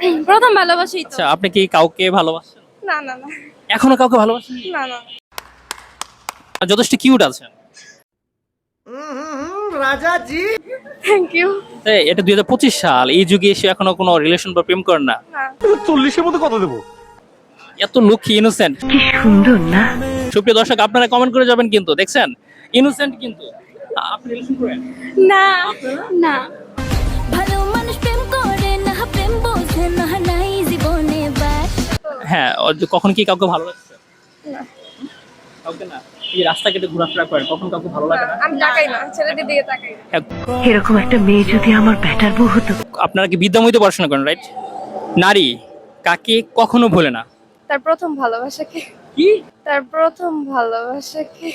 প্রথম ভালোবাসি তো। আচ্ছা আপনি কি কাউকে ভালোবাসেন? না না না। এখনও কাউকে ভালোবাসেন? না না। যথেষ্ট কিউট আছেন। থ্যাংক ইউ এই, এটা দুই হাজার পঁচিশ সাল এই যুগে এসে এখনও কোনো রিলেশন বা প্রেম করেন না। না। চল্লিশের মধ্যে কত দেবো? এত লক্ষ্মী ইনোসেন্ট কি সুন্দর না? সুপ্রিয় দর্শক আপনারা কমেন্ট করে যাবেন কিন্তু দেখছেন? ইনোসেন্ট কিন্তু। আপনি রিলেশন করেন? না না। হ্যাঁ কখন কি কাউকে ভালো লাগছে? না। কাউকে না? এই রাস্তা কেটে ঘোরাফেরা করেন কখন কাউকে ভালো লাগে না? আমি তাকাই না ছেলেদের দিকে তাকাই হ্যাঁ, এরকম একটা মেয়ে যদি আমার ব্যাটার বউ হতো। আপনারা কি বিদ্যাময়ীতে পড়াশোনা করেন রাইট নারী কাকে কখনো ভোলে না? তার প্রথম ভালোবাসাকে। কি? তার প্রথম ভালোবাসাকে।